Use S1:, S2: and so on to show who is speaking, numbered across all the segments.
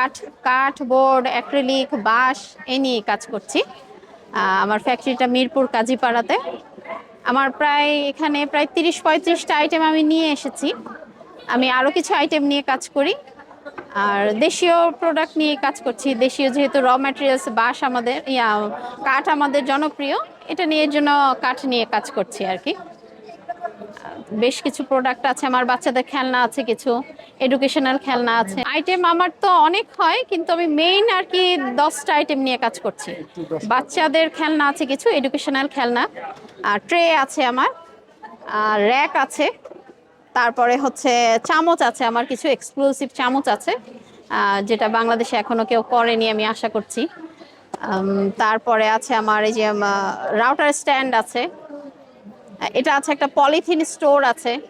S1: কাঠ কাঠ, board, acrylic, বাঁশ, এ নিয়ে কাজ করছি। আমার ফ্যাক্টরিটা মিরপুর কাজীপাড়াতে। আমার প্রায় এখানে প্রায় তিরিশ, পঁয়ত্রিশটা আইটেম আমি নিয়ে এসেছি। আমি আরও কিছু আইটেম নিয়ে কাজ করি। আর দেশীয় প্রোডাক্ট নিয়ে কাজ করছি। দেশীয় যেহেতু র ম্যাটেরিয়ালস বাঁশ আমাদের, ইয়া, কাঠ আমাদের জনপ্রিয়। এটা নিয়ে জন্য কাঠ নিয়ে কাজ করছি আর কি। বেশ কিছু প্রোডাক্ট আছে, আমার বাচ্চাদের খেলনা আছে কিছু এডুকেশনাল খেলনা আছে। আইটেম আমার তো অনেক হয়, কিন্তু আমি মেইন আর কি দশটা আইটেম নিয়ে কাজ করছি। বাচ্চাদের খেলনা আছে কিছু এডুকেশনাল খেলনা, আর ট্রে আছে আমার, আর র্যাক আছে, তারপরে হচ্ছে চামচ আছে আমার, কিছু এক্সক্লুসিভ চামচ আছে যেটা বাংলাদেশে এখনও কেউ করেনি আমি আশা করছি। তারপরে আছে আমার এই যে রাউটার স্ট্যান্ড আছে এটা আছে একটা পলিথিন স্টোর আছে।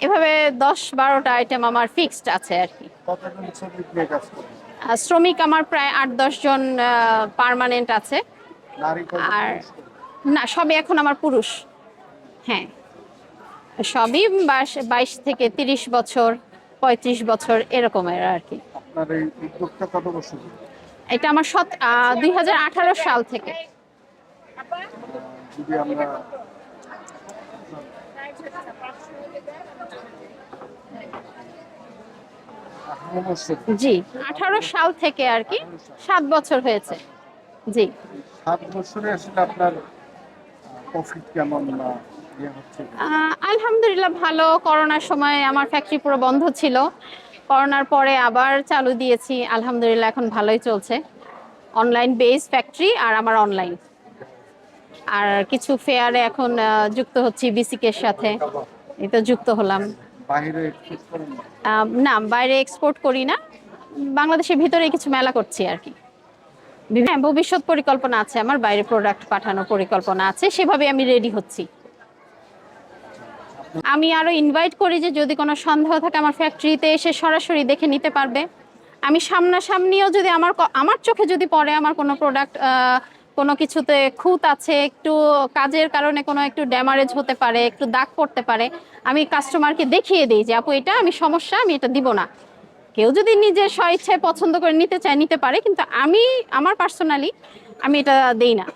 S1: এভাবে দশ বারোটা আইটেম আমার ফিক্সড আছে আর কি।
S2: শ্রমিক
S1: আমার প্রায় আট দশ জন পার্মানেন্ট আছে। আর না সবই এখন আমার পুরুষ। হ্যাঁ। সবই বাইশ- বাইশ থেকে তিরিশ বছর পঁয়ত্রিশ বছর এরকমের আর কি। এটা আমার সত দুই হাজার আঠারো সাল থেকে।
S2: যদি আমরা আঠারো বছর
S1: জি আঠারো সাল থেকে আর কি সাত বছর হয়েছে। জি।
S2: সাত বছরে আসলে আপনার প্রফিট কেমন ইয়ে
S1: আলহামদুলিল্লাহ ভালো। করোনার সময় আমার ফ্যাক্টরি পুরো বন্ধ ছিল। করোনার পরে আবার চালু দিয়েছি। আলহামদুলিল্লাহ এখন ভালোই চলছে। অনলাইন বেস ফ্যাক্টরি আর আমার অনলাইন আর কিছু ফেয়ারে এখন যুক্ত হচ্ছি বিসিকের সাথে। তো যুক্ত হলাম।
S2: না?
S1: বাইরে এক্সপোর্ট করি না। বাংলাদেশের ভিতরে কিছু মেলা করছি আর কি। হ্যাঁ ভবিষ্যৎ পরিকল্পনা আছে, আমার বাইরে প্রোডাক্ট পাঠানোর পরিকল্পনা আছে সেভাবে আমি রেডি হচ্ছি। আমি আরও ইনভাইট করি যে যদি কোনো সন্দেহ থাকে আমার ফ্যাক্টরিতে এসে সরাসরি দেখে নিতে পারবে। আমি সামনাসামনিও যদি আমার আমার চোখে যদি পড়ে আমার কোনো প্রোডাক্ট কোনো কিছুতে খুঁত আছে একটু কাজের কারণে কোনো একটু ড্যামারেজ হতে পারে একটু দাগ পড়তে পারে আমি কাস্টমারকে দেখিয়ে দিই যে আপু এটা আমি সমস্যা আমি এটা দিব না। কেউ যদি নিজের স্বইচ্ছায় পছন্দ করে নিতে চায় নিতে পারে কিন্তু আমি আমার পার্সোনালি আমি এটা দেই না।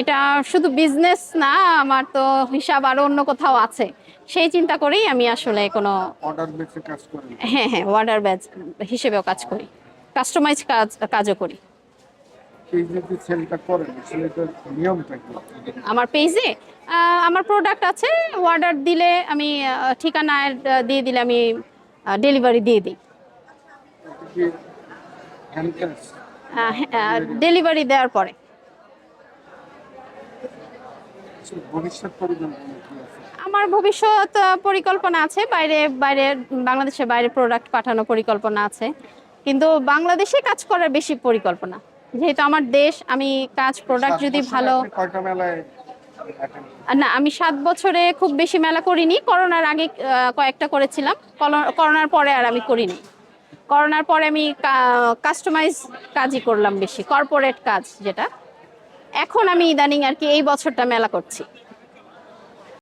S1: এটা শুধু বিজনেস না আমার তো হিসাব আরও অন্য কোথাও আছে। সেই চিন্তা করেই আমি আসলে কোনো
S2: অর্ডার বেসে কাজ করেন
S1: হ্যাঁ হ্যাঁ ওয়ার্ডার ব্যাচ হিসেবেও কাজ করি। কাস্টমাইজ কাজ কাজও করি।
S2: এই সেলটা করেন তো নিয়মটা কি?
S1: আমার পেজে আমার প্রোডাক্ট আছে অর্ডার দিলে আমি ঠিকানা দিয়ে দিলে আমি ডেলিভারি দিয়ে দিই। ডেলিভারি দেওয়ার পরে।
S2: ভবিষ্যৎ পরিকল্পনা কি আছে?
S1: আমার ভবিষ্যৎ পরিকল্পনা আছে বাইরে বাইরে বাংলাদেশের বাইরে প্রোডাক্ট পাঠানোর পরিকল্পনা আছে। কিন্তু বাংলাদেশে কাজ করার বেশি পরিকল্পনা। যেহেতু আমার দেশ আমি কাজ প্রোডাক্ট যদি ভালো না আমি সাত বছরে খুব বেশি মেলা করিনি। করোনার আগে কয়েকটা করেছিলাম। করোনার পরে আর আমি করিনি। করোনার পরে আমি কাস্টমাইজ কাজই করলাম বেশি কর্পোরেট কাজ যেটা। এখন আমি ইদানিং আর কি এই বছরটা মেলা করছি।